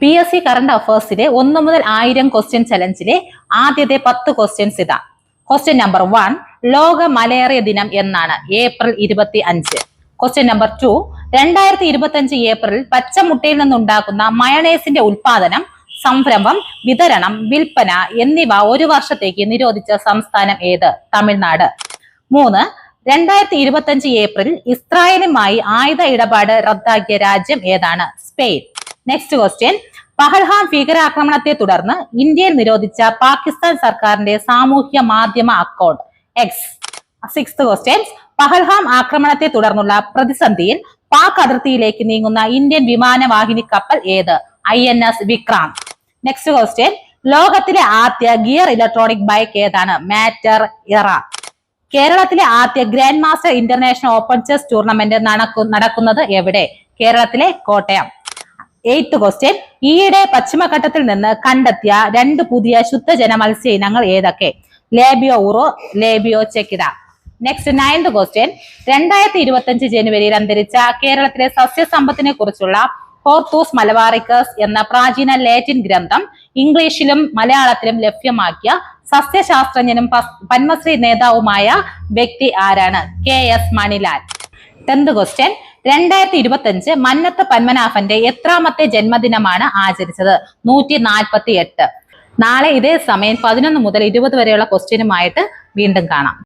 P S C current അഫയേഴ്സിലെ ഒന്ന് മുതൽ ആയിരം ക്വസ്റ്റ്യൻ ചലഞ്ചിലെ ആദ്യത്തെ പത്ത് ക്വസ്റ്റ്യൻസ് ഇതാ. ക്വസ്റ്റ്യൻ നമ്പർ വൺ ലോക മലേറിയ ദിനം എന്നാണ്. ഏപ്രിൽ ഇരുപത്തി അഞ്ച് ക്വസ്റ്റ്യൻ നമ്പർ ടു രണ്ടായിരത്തി ഇരുപത്തി അഞ്ച് ഏപ്രിൽ പച്ചമുട്ടയിൽ നിന്നുണ്ടാക്കുന്ന മയണേസിന്റെ ഉൽപാദനം സംരംഭം വിതരണം വിൽപ്പന എന്നിവ ഒരു വർഷത്തേക്ക് നിരോധിച്ച സംസ്ഥാനം ഏത്? തമിഴ്നാട്. മൂന്ന് രണ്ടായിരത്തി ഇരുപത്തി അഞ്ച് ഏപ്രിൽ ഇസ്രായേലുമായി ആയുധ ഇടപാട് റദ്ദാക്കിയ രാജ്യം ഏതാണ്? സ്പെയിൻ. നെക്സ്റ്റ് ക്വസ്റ്റ്യൻ പഹൽഹാം ഭീകരാക്രമണത്തെ തുടർന്ന് ഇന്ത്യയിൽ നിരോധിച്ച പാകിസ്ഥാൻ സർക്കാരിന്റെ സാമൂഹ്യ മാധ്യമ account X six question Pahalgam ആക്രമണത്തെ തുടർന്നുള്ള പ്രതിസന്ധിയിൽ പാക് അതിർത്തിയിലേക്ക് നീങ്ങുന്ന ഇന്ത്യൻ വിമാനവാഹിനി കപ്പൽ ഏത്? I N S Vikrant. Next question ലോകത്തിലെ ആദ്യ ഗിയർ ഇലക്ട്രോണിക് ബൈക്ക് ഏതാണ്? മാറ്റർ ഇറ കേരളത്തിലെ ആദ്യ grand master international open chess tournament നടക്കുന്നത് എവിടെ? കേരളത്തിലെ കോട്ടയം. എയ്ത്ത് ക്വസ്റ്റ്യൻ ഈയിടെ പശ്ചിമഘട്ടത്തിൽ നിന്ന് കണ്ടെത്തിയ രണ്ട് പുതിയ ശുദ്ധജല മത്സ്യ ഇനങ്ങൾ ഏതൊക്കെ? ലേബിയോ ഉറോ ലേബിയോ ചെക്കിട. നെക്സ്റ്റ് നയൻത് ക്വസ്റ്റ്യൻ രണ്ടായിരത്തി ഇരുപത്തി അഞ്ച് ജനുവരിയിൽ അന്തരിച്ച കേരളത്തിലെ സസ്യസമ്പത്തിനെ കുറിച്ചുള്ള ഹോർത്തൂസ് മലബാറിക്കസ് എന്ന പ്രാചീന ലാറ്റിൻ ഗ്രന്ഥം ഇംഗ്ലീഷിലും മലയാളത്തിലും ലഭ്യമാക്കിയ സസ്യശാസ്ത്രജ്ഞനും പത്മശ്രീ നേതാവുമായ വ്യക്തി ആരാണ്? K S Manilal. Tenth question രണ്ടായിരത്തി ഇരുപത്തി അഞ്ച് മന്നത്ത് പത്മനാഭന്റെ എത്രാമത്തെ ജന്മദിനമാണ് ആചരിച്ചത്. നൂറ്റി നാൽപ്പത്തി എട്ട് നാളെ ഇതേ സമയം പതിനൊന്ന് മുതൽ ഇരുപത് വരെയുള്ള ക്വസ്റ്റ്യനുമായിട്ട് വീണ്ടും കാണാം.